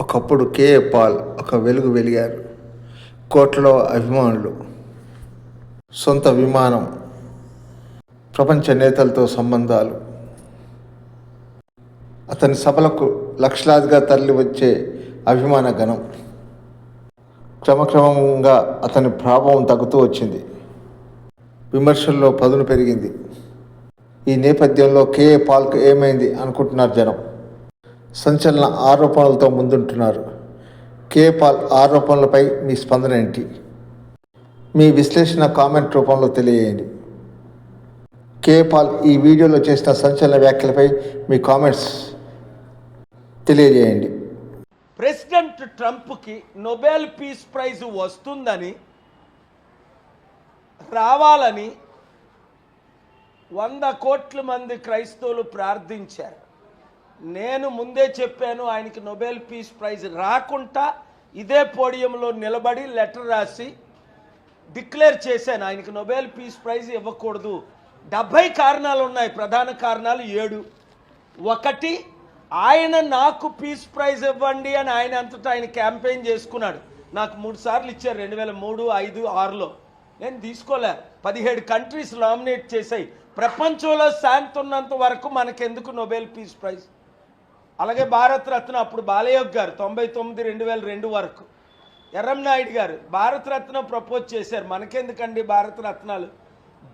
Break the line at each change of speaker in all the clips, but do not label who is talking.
ఒకప్పుడు KA Paul ఒక వెలుగు వెలిగారు. కోట్లలో అభిమానులు. సొంత విమానం. ప్రపంచ నేతలతో సంబంధాలు. అతని సభలకు లక్షలాదిగా తరలి వచ్చే అభిమాన గణం క్రమక్రమంగా అతని ప్రభావం తగ్గుతూ వచ్చింది. విమర్శల్లో పదును పెరిగింది. ఈ నేపథ్యంలో కేఏ పాల్కు ఏమైంది అనుకుంటున్నారు జనం. సంచలన ఆరోపణలతో ముందుంటున్నారు. కే పాల్ ఆరోపణలపై మీ స్పందన ఏంటి? మీ విశ్లేషణ కామెంట్ రూపంలో తెలియజేయండి. కే పాల్ ఈ వీడియోలో చేసిన సంచలన వ్యాఖ్యలపై మీ కామెంట్స్ తెలియజేయండి.
ప్రెసిడెంట్ ట్రంప్కి నొబెల్ పీస్ ప్రైజ్ వస్తుందని రావాలని వంద కోట్ల మంది క్రైస్తవులు ప్రార్థించారు. నేను ముందే చెప్పాను ఆయనకి నొబెల్ పీస్ ప్రైజ్ రాకుండా ఇదే పోడియంలో నిలబడి లెటర్ రాసి డిక్లేర్ చేశాను. ఆయనకి నొబెల్ పీస్ ప్రైజ్ ఇవ్వకూడదు. డెబ్భై కారణాలు ఉన్నాయి. ప్రధాన కారణాలు ఏడు. ఒకటి ఆయన నాకు పీస్ ప్రైజ్ ఇవ్వండి అని ఆయన అంతటా ఆయన క్యాంపెయిన్ చేసుకున్నాడు. నాకు మూడు సార్లు ఇచ్చారు. రెండు వేల మూడు ఐదు ఆరులో. నేను తీసుకోలే. పదిహేడు కంట్రీస్ నామినేట్ చేశాయి. ప్రపంచంలో శాంతి ఉన్నంత వరకు మనకెందుకు నొబెల్ పీస్ ప్రైజ్? అలాగే భారతరత్న అప్పుడు బాలయోగ్ గారు తొంభై తొమ్మిది రెండు వేల రెండు వరకు. ఎర్రంనాయుడు గారు భారతరత్న ప్రపోజ్ చేశారు. మనకెందుకండి భారతరత్నాలు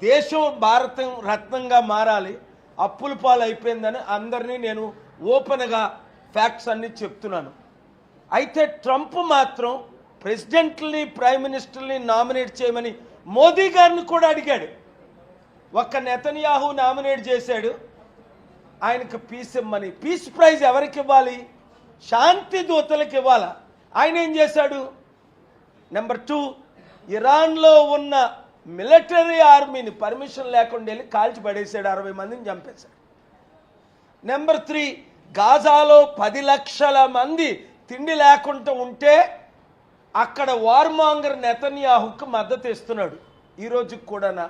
దేశం భారతం రత్నంగా మారాలి అప్పుల పాలు అయిపోయిందని అందరినీ నేను ఓపెన్గా ఫ్యాక్ట్స్ అన్ని చెప్తున్నాను. అయితే ట్రంప్ మాత్రం ప్రెసిడెంట్ని ప్రైమ్ మినిస్టర్ని నామినేట్ చేయమని మోదీ గారిని కూడా అడిగాడు. ఒక్క నెతన్యాహు నామినేట్ చేశాడు. ఆయనకు పీస్ ఇమ్మని. పీస్ ప్రైజ్ ఎవరికి ఇవ్వాలి? శాంతి దూతలకు ఇవ్వాలా? ఆయన ఏం చేశాడు? నెంబర్ టూ ఇరాన్లో ఉన్న మిలిటరీ ఆర్మీని పర్మిషన్ లేకుండా వెళ్ళి కాల్చి పడేశాడు అరవై మందిని చంపేశాడు. నెంబర్ త్రీ గాజాలో పది లక్షల మంది తిండి లేకుండా ఉంటే అక్కడ వార్మాంగర్ నెతన్యాహుకు మద్దతు ఇస్తున్నాడు. ఈ కూడానా?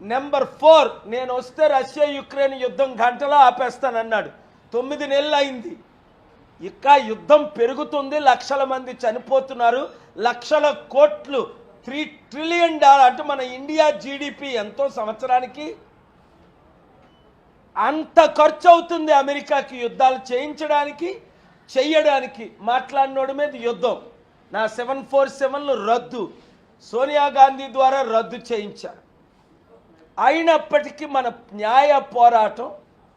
నెంబర్ ఫోర్ నేను వస్తే రష్యా యుక్రెయిన్ యుద్ధం గంటలో ఆపేస్తానన్నాడు. తొమ్మిది నెలలు అయింది ఇంకా యుద్ధం పెరుగుతుంది లక్షల మంది చనిపోతున్నారు లక్షల కోట్లు త్రీ ట్రిలియన్ డాలర్ అంటే మన ఇండియా జీడిపి ఎంతో సంవత్సరానికి? అంత ఖర్చు అవుతుంది అమెరికాకి యుద్ధాలు చేయించడానికి చెయ్యడానికి. మాట్లాడినోడి మీద యుద్ధం. నా సెవెన్ ఫోర్ సెవెన్లు రద్దు. సోనియా గాంధీ ద్వారా రద్దు చేయించారు అయినప్పటికీ మన న్యాయ పోరాటం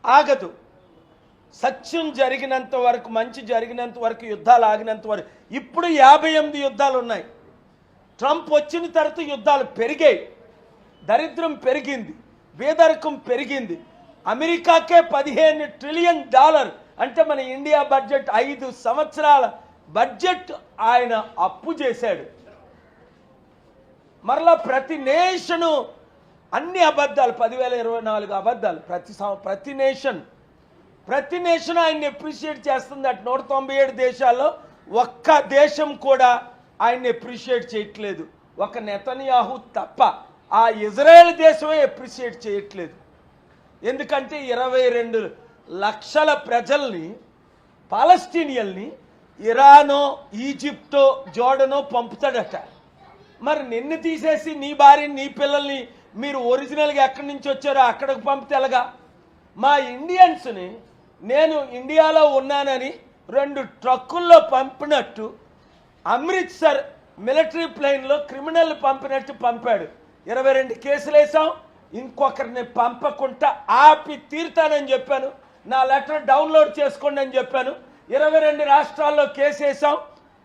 ఆగదు. సత్యం జరిగినంత వరకు మంచి జరిగినంత వరకు యుద్ధాలు ఆగినంత వరకు. ఇప్పుడు యాభై ఎనిమిది యుద్ధాలు ఉన్నాయి. ట్రంప్ వచ్చిన తర్వాత యుద్ధాలు పెరిగాయి. దరిద్రం పెరిగింది. వేదరకం పెరిగింది. అమెరికాకే పదిహేను ట్రిలియన్ డాలర్ అంటే మన ఇండియా బడ్జెట్ ఐదు సంవత్సరాల బడ్జెట్ ఆయన అప్పు చేశాడు. మరలా ప్రతి నేషను అన్ని అబద్ధాలు పదివేల ఇరవై నాలుగు అబద్ధాలు ప్రతి సం- ప్రతి నేషన్ ప్రతి నేషన్ ఆయన్ని ఎప్రిషియేట్ చేస్తుంది అటు నూట తొంభై ఏడు దేశాల్లో ఒక్క దేశం కూడా ఆయన్ని ఎప్రిషియేట్ చేయట్లేదు. ఒక నెతన్యాహు తప్ప ఆ ఇజ్రాయెల్ దేశమే ఎప్రిషియేట్ చేయట్లేదు. ఎందుకంటే ఇరవై రెండు లక్షల ప్రజల్ని పాలస్తీనియల్ని ఇరానో ఈజిప్టో జోడనో పంపుతాడట. మరి నిన్ను తీసేసి నీ భార్యని నీ పిల్లల్ని మీరు ఒరిజినల్గా ఎక్కడి నుంచి వచ్చారో అక్కడికి పంపితే ఎలాగా? మా ఇండియన్స్ని నేను ఇండియాలో ఉన్నానని రెండు ట్రక్కుల్లో పంపినట్టు అమృత్సర్ మిలిటరీ ప్లేన్లో క్రిమినల్ పంపినట్టు పంపాడు. ఇరవై రెండు కేసులు వేసాం ఇంకొకరిని పంపకుండా ఆపి తీరుతానని చెప్పాను. నా లెటర్ డౌన్లోడ్ చేసుకోండి అని చెప్పాను. ఇరవై రెండు రాష్ట్రాల్లో కేసు వేసాం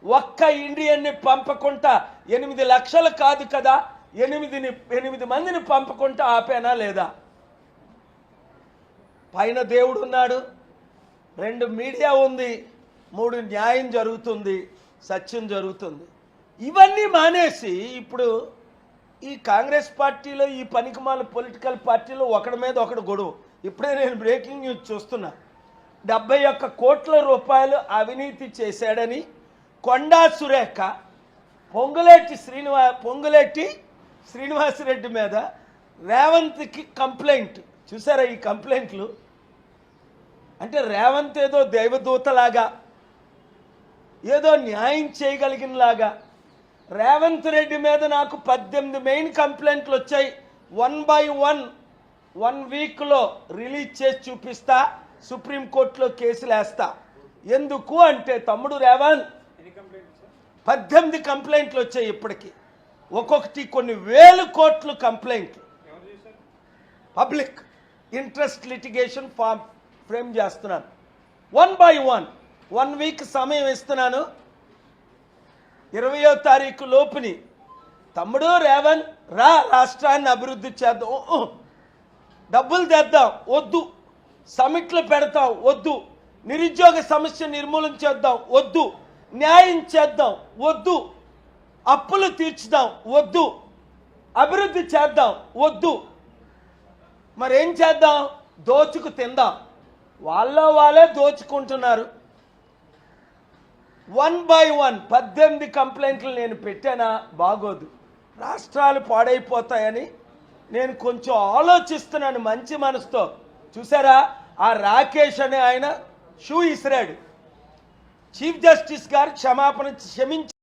ఒక్క ఇండియన్ని పంపకుండా ఎనిమిది లక్షలు కాదు కదా. ఎనిమిదిని ఎనిమిది మందిని పంపకుండా ఆపేనా లేదా? పైన దేవుడు ఉన్నాడు రెండు మీడియా ఉంది మూడు న్యాయం జరుగుతుంది సత్యం జరుగుతుంది. ఇవన్నీ మానేసి ఇప్పుడు ఈ కాంగ్రెస్ పార్టీలో ఈ పనికిమాల పొలిటికల్ పార్టీలో ఒకడి మీద ఒకడు గొడవ. ఇప్పుడే నేను బ్రేకింగ్ న్యూస్ చూస్తున్నా. డెబ్బై ఒక్క కోట్ల రూపాయలు అవినీతి చేశాడని కొండా సురేఖ పొంగులేటి శ్రీనివా పొంగులేటి శ్రీనివాసరెడ్డి మీద రేవంత్కి కంప్లైంట్. చూసారా ఈ కంప్లైంట్లు? అంటే రేవంత్ ఏదో దైవదూతలాగా ఏదో న్యాయం చేయగలిగినలాగా రేవంత్ రెడ్డి మీద నాకు పద్దెనిమిది మెయిన్ కంప్లైంట్లు వచ్చాయి. వన్ బై వన్ వన్ వీక్లో రిలీజ్ చేసి చూపిస్తా సుప్రీంకోర్టులో కేసులు వేస్తా. ఎందుకు అంటే తమ్ముడు రేవంత్ పద్దెనిమిది కంప్లైంట్లు వచ్చాయి ఇప్పటికి. ఒక్కొక్కటి కొన్ని వేలు కోట్లు కంప్లైంట్లు public interest litigation form frame చేస్తున్నాను. One by one one week సమయం ఇస్తున్నాను. ఇరవయో తారీఖు లోపుని తమ్ముడు రేవన్ రా రాష్ట్రాన్ని అభివృద్ధి చేద్దాం. డబ్బులు తెద్దాం. వద్దు. సమిట్లు పెడతాం. వద్దు. నిరుద్యోగ సమస్య నిర్మూలన చేద్దాం. వద్దు. న్యాయం చేద్దాం. వద్దు. అప్పులు తీర్చుదాం వద్దు. అభివృద్ధి చేద్దాం వద్దు. మరేం చేద్దాం? దోచుకు తిందాం. వాళ్ళ వాళ్ళే దోచుకుంటున్నారు. వన్ బై వన్ పద్దెనిమిది కంప్లైంట్లు నేను పెట్టానా? బాగోదు. రాష్ట్రాలు పాడైపోతాయని నేను కొంచెం ఆలోచిస్తున్నాను మంచి మనసుతో. చూసారా? ఆ రాకేష్ అనే ఆయన షూ ఇసిరాడు. చీఫ్ జస్టిస్ గారు క్షమాపణ క్షమించి